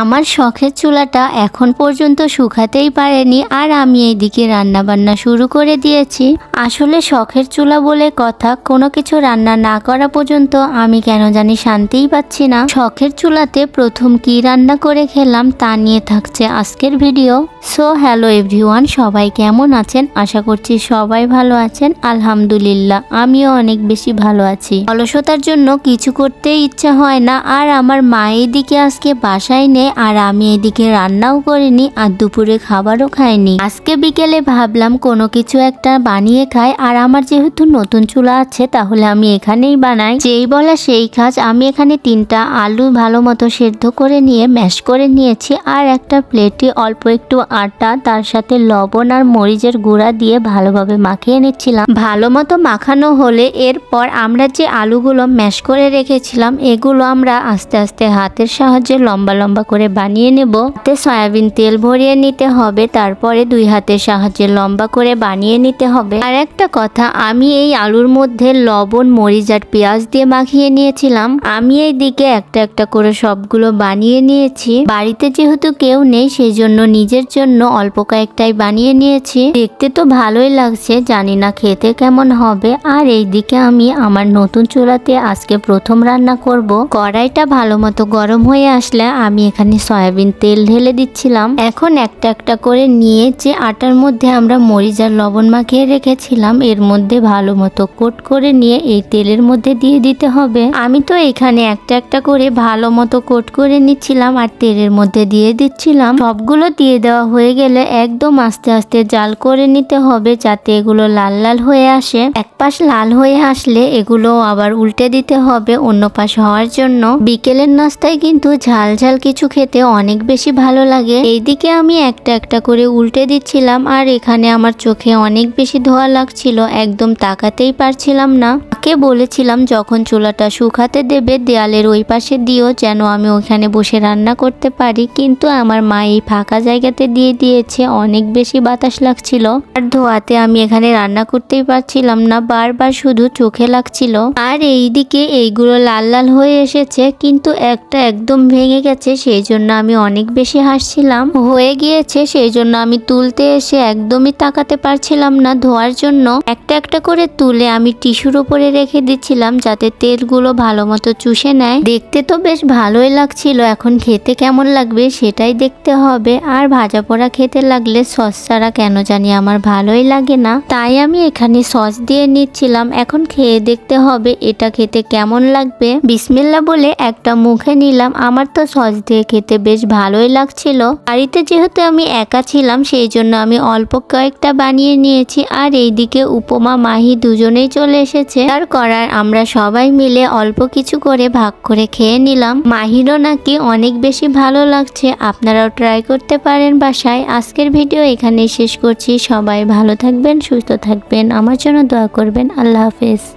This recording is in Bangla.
আমার শখের চুলাটা এখন পর্যন্ত শুকাতেই পারেনি আর আমি এইদিকে রান্না বান্না শুরু করে দিয়েছি। আসলে শখের চুলা বলে কথা, কোনো কিছু রান্না না করা পর্যন্ত আমি কেন জানি শান্তিই পাচ্ছি না। শখের চুলাতে প্রথম কি রান্না করে খেলাম তা নিয়ে থাকছে আজকের ভিডিও। সো হ্যালো এভরিওয়ান সবাই কেমন আছেন? আশা করছি সবাই ভালো আছেন। আলহামদুলিল্লাহ, আমিও অনেক বেশি ভালো আছি। অলসতার জন্য কিছু করতে ইচ্ছা হয় না, আর আমার মা এদিকে আজকে বাসায় নেই। আর আমি এদিকে রান্নাও করিনি আর দুপুরে খাবারও খাইনি। আজকে বিকেলে ভাবলাম কোনো কিছু একটা বানিয়ে খাই। আর আমার যেহেতু নতুন চুলা আছে, তাহলে আমি এখানেই বানাই। যেই বলা সেই কাজ আমি এখানে তিনটা আলু ভালো মতো সেদ্ধ করে নিয়ে, ম্যাশ করে নিয়েছি। আর একটা প্লেটে অল্প একটু আটা, তার সাথে লবণ আর মরিচের গুঁড়া দিয়ে ভালোভাবে মাখিয়ে নিচ্ছিলাম। ভালো মতো মাখানো হলে এরপর আমরা যে আলুগুলো ম্যাশ করে রেখেছিলাম, এগুলো আমরা আস্তে আস্তে হাতের সাহায্যে লম্বা লম্বা করে বানিয়ে নেব। হাতে সয়াবিন তেল ভরিয়ে নিতে হবে, তারপরে দুই হাতের সাহায্যে লম্বা করে বানিয়ে নিতে হবে। আর একটা কথা, আমি এই আলুর মধ্যে লবণ, মরিচ আর পেঁয়াজ দিয়ে মাখিয়ে নিয়েছিলাম। আমি এই দিকে একটা একটা করে সবগুলো বানিয়ে নিয়েছি। বাড়িতে যেহেতু কেউ নেই সেই জন্য নিজের জন্য অল্প কয়েকটাই বানিয়ে নিয়েছি। দেখতে তো ভালোই লাগছে, জানি না খেতে কেমন হবে। আর এই দিকে আমি আমার নতুন চুলাতে আজকে প্রথম রান্না করব। কড়াইটা ভালো মতো গরম হয়ে আসলে আমি এখানে সয়াবিন তেল ঢেলে দিচ্ছিলাম। এখন একটা একটা করে নিয়ে যে আটার মধ্যে আমরা মরিচ আর লবণ মাখিয়ে রেখেছিলাম, এর মধ্যে ভালো মতো কোট করে নিয়ে এই তেলের মধ্যে দিয়ে দিতে হবে। আমি তো এখানে একটা একটা করে ভালো মতো কোট করে নিচ্ছিলাম আর তেলের মধ্যে দিয়ে দিচ্ছিলাম। সবগুলো দিয়ে দেওয়া হয়ে গেলে একদম আস্তে আস্তে জাল করে নিতে হবে যাতে এগুলো লাল লাল হয়ে আসে। এক পাশ লাল হয়ে আসলে এগুলো আবার উল্টে দিতে হবে অন্য পাশ হওয়ার জন্য। বিকেলের নাস্তায় কিন্তু ঝাল ঝাল কিছু খেতে অনেক বেশি ভালো লাগে। এইদিকে আমি একটা একটা করে উল্টে দিচ্ছিলাম আর এখানে আমার চোখে অনেক বেশি ধোয়া লাগছিল, একদম তাকাতেই পারছিলাম না। মাকে বলেছিলাম, যখন চুলাটা শুকাতে দেবে, দেয়ালের ওই পাশে দিও, যেন আমি ওখানে বসে রান্না করতে পারি। কিন্তু আমার মা এই ফাঁকা জায়গাতে দিয়ে দিয়েছে, অনেক বেশি বাতাস লাগছিল। আর ধোয়াতে আমি এখানে রান্না করতেই পারছিলাম না, বারবার শুধু চোখে লাগছিল। আর এইদিকে এইগুলো লাল লাল হয়ে এসেছে, কিন্তু একটা একদম ভেঙে গেছে, সেই জন্য আমি অনেক বেশি হাসছিলাম। হয়ে গিয়েছে সেই জন্য আমি তুলতে এসে একদমই তাকাতে পারছিলাম না। ধোয়ার জন্য একটা একটা করে তুলে আমি টিস্যুর উপরে রেখে দিচ্ছিলাম যাতে তেলগুলো ভালো মতো চুষে নেয়। দেখতে তো বেশ ভালোই লাগছিল, এখন খেতে কেমন লাগবে সেটাই দেখতে হবে। আর ভাজা পোড়া খেতে লাগলে সস ছাড়া কেন জানি আমার ভালোই লাগে না। তাই আমি এখানে সস দিয়ে নিচ্ছিলাম। এখন খেয়ে দেখতে হবে এটা খেতে কেমন লাগবে। বিসমিল্লা বলে একটা মুখে নিলাম। আমার তো সস দিয়ে খেতে বেশ ভালোই লাগছিল। বাড়িতে যেহেতু আমি একা ছিলাম, সেই জন্য আমি অল্প কয়েকটা বানিয়ে নিয়েছি। আর এইদিকে উপমা, মাহি দুজনেই চলে এসেছে। আর করার আমরা সবাই মিলে অল্প কিছু করে ভাগ করে খেয়ে নিলাম। মাহিরও নাকি অনেক বেশি ভালো লাগছে। আপনারাও ট্রাই করতে পারেন বাসায়। আজকের ভিডিও এখানেই শেষ করছি। সবাই ভালো থাকবেন, সুস্থ থাকবেন। আমার জন্য দোয়া করবেন। আল্লাহ হাফেজ।